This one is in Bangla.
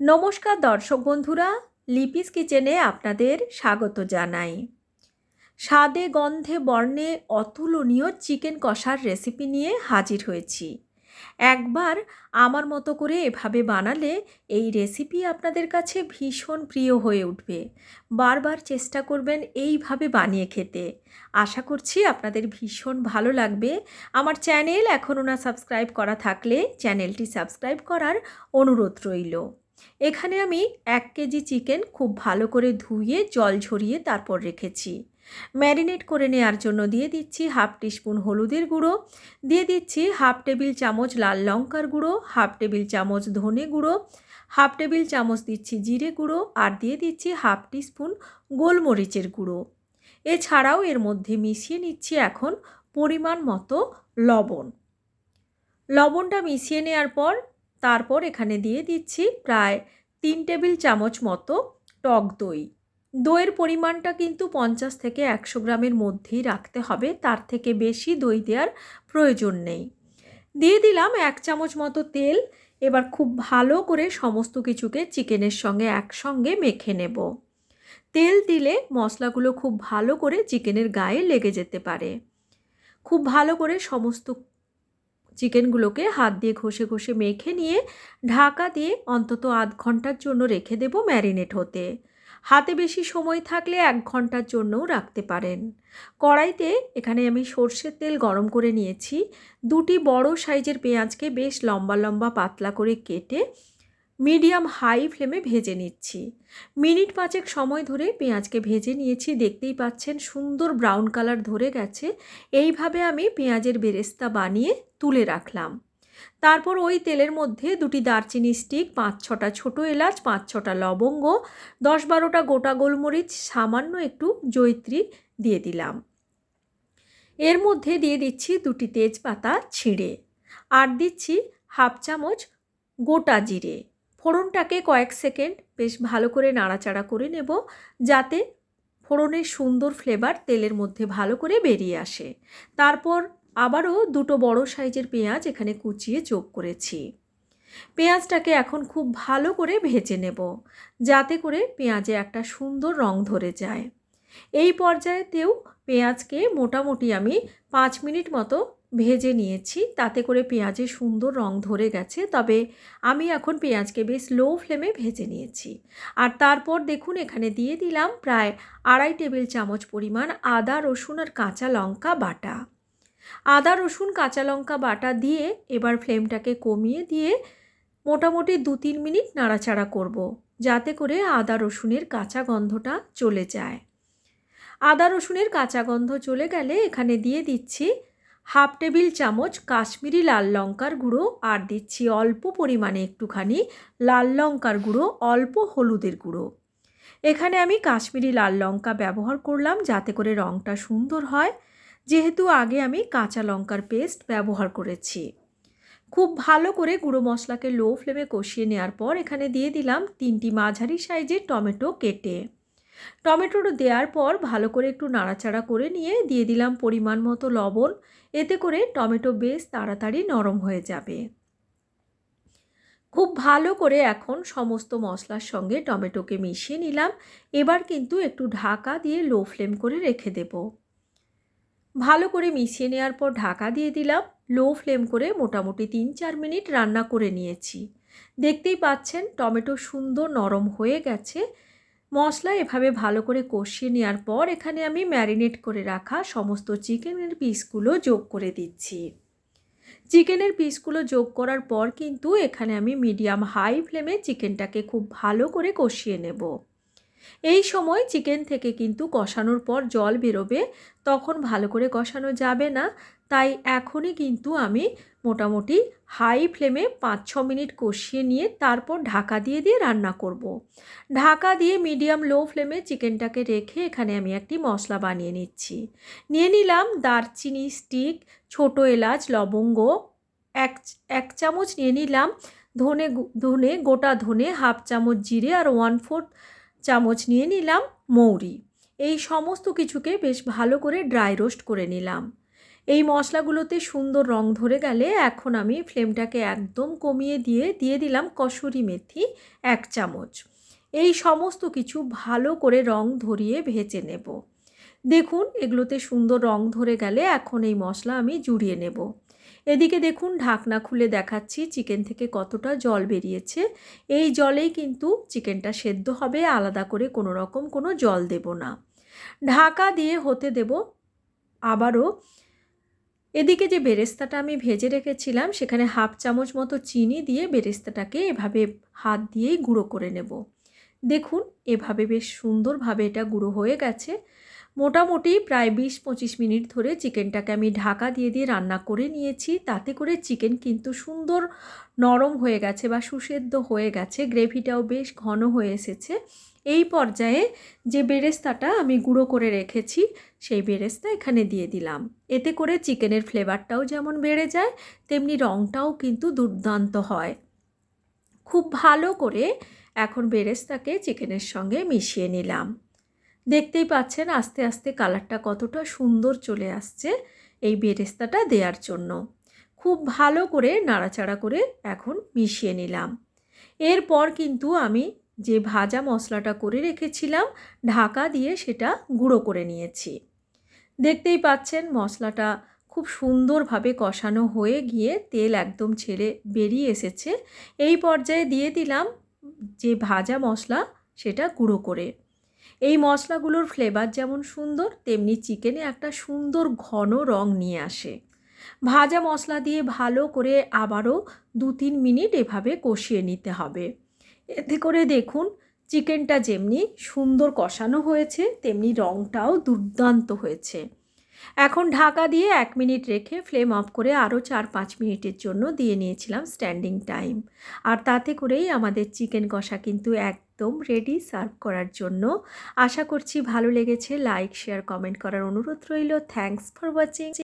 নমস্কার দর্শক বন্ধুরা, লিপিস কিচেনে আপনাদের স্বাগত জানাই। স্বাদে গন্ধে বর্ণে অতুলনীয় চিকেন কষার রেসিপি নিয়ে হাজির হয়েছি। একবার আমার মতো করে এভাবে বানালে এই রেসিপি আপনাদের কাছে ভীষণ প্রিয় হয়ে উঠবে। বারবার চেষ্টা করবেন এইভাবে বানিয়ে খেতে। আশা করছি আপনাদের ভীষণ ভালো লাগবে। আমার চ্যানেল এখনও না সাবস্ক্রাইব করা থাকলে চ্যানেলটি সাবস্ক্রাইব করার অনুরোধ রইল। এখানে আমি এক কেজি চিকেন খুব ভালো করে ধুয়ে জল ঝরিয়ে তারপর রেখেছি। ম্যারিনেট করে নেওয়ার জন্য দিয়ে দিচ্ছি হাফ টিস্পুন হলুদের গুঁড়ো, দিয়ে দিচ্ছি হাফ টেবিল চামচ লাল লঙ্কার গুঁড়ো, হাফ টেবিল চামচ ধনে গুঁড়ো, হাফ টেবিল চামচ দিচ্ছি জিরে গুঁড়ো আর দিয়ে দিচ্ছি হাফ টিস্পুন গোলমরিচের গুঁড়ো। এছাড়াও এর মধ্যে মিশিয়ে নিচ্ছি এখন পরিমাণ মতো লবণ। লবণটা মিশিয়ে নেওয়ার পর তারপর এখানে দিয়ে দিচ্ছি প্রায় তিন টেবিল চামচ মতো টক দই। দইয়ের পরিমাণটা কিন্তু পঞ্চাশ থেকে একশো গ্রামের মধ্যেই রাখতে হবে, তার থেকে বেশি দই দেওয়ার প্রয়োজন নেই। দিয়ে দিলাম এক চামচ মতো তেল, এবার খুব ভালো করে সমস্ত কিছুকে চিকেনের সঙ্গে একসঙ্গে মেখে নেব। তেল দিলে মশলাগুলো খুব ভালো করে চিকেনের গায়ে লেগে যেতে পারে। খুব ভালো করে সমস্ত চিকেনগুলোকে হাত দিয়ে ঘষে ঘষে মেখে নিয়ে ঢাকা দিয়ে অন্তত আধ ঘণ্টার জন্য রেখে দেব ম্যারিনেট হতে। হাতে বেশি সময় থাকলে এক ঘণ্টার জন্যও রাখতে পারেন। কড়াইতে এখানে আমি সর্ষের তেল গরম করে নিয়েছি। দুটি বড় সাইজের পেঁয়াজকে বেশ লম্বা লম্বা পাতলা করে কেটে মিডিয়াম হাই ফ্লেমে ভেজে নিচ্ছি। মিনিট পাঁচেক সময় ধরে পেঁয়াজকে ভেজে নিয়েছি, দেখতেই পাচ্ছেন সুন্দর ব্রাউন কালার ধরে গেছে। এইভাবে আমি পেঁয়াজের বেরেস্তা বানিয়ে তুলে রাখলাম। তারপর ওই তেলের মধ্যে দুটি দারচিনি স্টিক, পাঁচ ছটা ছোটো এলাচ, পাঁচ ছটা লবঙ্গ, দশ বারোটা গোটা গোলমরিচ, সামান্য একটু জৈত্রী দিয়ে দিলাম। এর মধ্যে দিয়ে দিচ্ছি দুটি তেজপাতা ছিঁড়ে। আর দিচ্ছি হাফ চামচ গোটা জিরে। ফোড়নটাকে কয়েক সেকেন্ড বেশ ভালো করে নাড়াচাড়া করে নেব যাতে ফোড়নের সুন্দর ফ্লেভার তেলের মধ্যে ভালো করে বেরিয়ে আসে। তারপর আবারও দুটো বড় সাইজের পেঁয়াজ এখানে কুচিয়ে যোগ করেছি। পেঁয়াজটাকে এখন খুব ভালো করে ভেজে নেব যাতে করে পেঁয়াজে একটা সুন্দর রং ধরে যায়। এই পর্যায়েতেও পেঁয়াজকে মোটামুটি আমি পাঁচ মিনিট মতো ভেজে নিয়েছি। তাতে করে পেঁয়াজের সুন্দর রং ধরে গেছে। তবে আমি এখন পেঁয়াজকে বেশ লো ফ্লেমে ভেজে নিয়েছি। আর তারপর দেখুন, এখানে দিয়ে দিলাম প্রায় আড়াই টেবিল চামচ পরিমাণ আদা, রসুন আর কাঁচা লঙ্কা বাটা। আদা, রসুন, কাঁচা লঙ্কা বাটা দিয়ে এবার ফ্লেমটাকে কমিয়ে দিয়ে মোটামুটি দু তিন মিনিট নাড়াচাড়া করব। যাতে করে আদা, রসুনের কাঁচা গন্ধটা চলে যায়। আদা, রসুনের কাঁচা গন্ধ চলে গেলে এখানে দিয়ে দিচ্ছি হাফ টেবিল চামচ কাশ্মীরি লাল লঙ্কার গুঁড়ো আর দিচ্ছি অল্প পরিমাণে একটুখানি লাল লঙ্কার গুঁড়ো, অল্প হলুদের গুঁড়ো। এখানে আমি কাশ্মীরি লাল লঙ্কা ব্যবহার করলাম যাতে করে রঙটা সুন্দর হয়। যেহেতু আগে আমি কাঁচা লঙ্কার পেস্ট ব্যবহার করেছি। খুব ভালো করে গুঁড়ো মশলাকে লো ফ্লেমে কষিয়ে নেওয়ার পর এখানে দিয়ে দিলাম তিনটি মাঝারি সাইজের টমেটো কেটে। টমেটোটা দেওয়ার পর ভালো করে একটু নাড়াচাড়া করে নিয়ে দিয়ে দিলাম পরিমাণ মতো লবণ। এতে করে টমেটো বেশ তাড়াতাড়ি নরম হয়ে যাবে। খুব ভালো করে এখন সমস্ত মশলার সঙ্গে টমেটোকে মিশিয়ে নিলাম। এবার কিন্তু একটু ঢাকা দিয়ে লো ফ্লেম করে রেখে দেব। ভালো করে মিশিয়ে নেওয়ার পর ঢাকা দিয়ে দিলাম। লো ফ্লেম করে মোটামুটি তিন চার মিনিট রান্না করে নিয়েছি। দেখতেই পাচ্ছেন টমেটো সুন্দর নরম হয়ে গেছে। মশলা এভাবে ভালো করে কষিয়ে নেওয়ার পর এখানে আমি ম্যারিনেট করে রাখা সমস্ত চিকেনের পিসগুলো যোগ করে দিচ্ছি। চিকেনের পিসগুলো যোগ করার পর কিন্তু এখানে আমি মিডিয়াম হাই ফ্লেমে চিকেনটাকে খুব ভালো করে কষিয়ে নেব। এই সময় চিকেন থেকে কিন্তু কষানোর পর জল বেরোবে, তখন ভালো করে কষানো যাবে না। তাই এখনই কিন্তু আমি মোটামুটি হাই ফ্লেমে পাঁচ ছ মিনিট কষিয়ে নিয়ে তারপর ঢাকা দিয়ে দিয়ে রান্না করব। ঢাকা দিয়ে মিডিয়াম লো ফ্লেমে চিকেনটাকে রেখে এখানে আমি একটি মশলা বানিয়ে নিচ্ছি। নিয়ে নিলাম দারচিনি, স্টিক, ছোটো এলাচ, লবঙ্গ। এক এক চামচ নিয়ে নিলাম ধনে ধনে, গোটা ধনে, হাফ চামচ জিরে আর ওয়ান ফোর্থ চামচ নিয়ে নিলাম মৌরি। এই সমস্ত কিছুকে বেশ ভালো করে ড্রাই রোস্ট করে নিলাম। এই মশলাগুলোতে সুন্দর রং ধরে গেলে এখন আমি ফ্লেমটাকে একদম কমিয়ে দিয়ে দিয়ে দিলাম কসুরি মেথি এক চামচ। এই সমস্ত কিছু ভালো করে রং ধরিয়ে ভেজে নেব। দেখুন, এগুলোতে সুন্দর রং ধরে গেলে এখন এই মশলা আমি জুড়িয়ে নেব। এদিকে দেখুন, ঢাকনা খুলে দেখাচ্ছি চিকেন থেকে কতটা জল বেরিয়েছে। এই জলেই কিন্তু চিকেনটা সেদ্ধ হবে, আলাদা করে কোনো রকম কোনো জল দেব না। ঢাকা দিয়ে হতে দেব আবারও এদিকে যে বেরেস্তাটা আমি ভেজে রেখেছিলাম, সেখানে হাফ চামচ মতো চিনি দিয়ে বেরেস্তাটাকে এভাবে হাত দিয়েই গুঁড়ো করে নেব। দেখুন, এভাবে বেশ সুন্দরভাবে এটা গুঁড়ো হয়ে গেছে। মোটামুটি প্রায় বিশ পঁচিশ মিনিট ধরে চিকেনটাকে আমি ঢাকা দিয়ে দিয়ে রান্না করে নিয়েছি। তাতে করে চিকেন কিন্তু সুন্দর নরম হয়ে গেছে বা সুসেদ্ধ হয়ে গেছে। গ্রেভিটাও বেশ ঘন হয়ে এসেছে। এই পর্যায়ে যে বেরেস্তাটা আমি গুঁড়ো করে রেখেছি, সেই বেরেস্তা এখানে দিয়ে দিলাম। এতে করে চিকেনের ফ্লেভারটাও যেমন বেড়ে যায়, তেমনি রঙটাও কিন্তু দুর্দান্ত হয়। খুব ভালো করে এখন বেরেস্তাকে চিকেনের সঙ্গে মিশিয়ে নিলাম। দেখতেই পাচ্ছেন আস্তে আস্তে কালারটা কতটা সুন্দর চলে আসছে এই বেরেস্তাটা দেওয়ার জন্য। খুব ভালো করে নাড়াচাড়া করে এখন মিশিয়ে নিলাম। এরপর কিন্তু আমি যে ভাজা মশলাটা করে রেখেছিলাম, ঢাকা দিয়ে সেটা গুঁড়ো করে নিয়েছি। দেখতেই পাচ্ছেন মশলাটা খুব সুন্দরভাবে কষানো হয়ে গিয়ে তেল একদম ছেড়ে বেরিয়ে এসেছে। এই পর্যায়ে দিয়ে দিলাম যে ভাজা মশলা, সেটা গুঁড়ো করে। এই মশলাগুলোর ফ্লেভার যেমন সুন্দর, তেমনি চিকেনে একটা সুন্দর ঘন রং নিয়ে আসে। ভাজা মশলা দিয়ে ভালো করে আবারও দু তিন মিনিট এভাবে কষিয়ে নিতে হবে। এতে করে দেখুন, চিকেনটা যেমনি সুন্দর কষানো হয়েছে, তেমনি রঙটাও দুর্দান্ত হয়েছে। এখন ঢাকা দিয়ে এক মিনিট রেখে ফ্লেম অফ করে আরও চার পাঁচ মিনিটের জন্য দিয়ে নিয়েছিলাম স্ট্যান্ডিং টাইম। আর তাতে করেই আমাদের চিকেন কষা কিন্তু একদম রেডি সার্ভ করার জন্য। আশা করছি ভালো লেগেছে, লাইক, শেয়ার, কমেন্ট করার অনুরোধ রইল। Thanks for watching.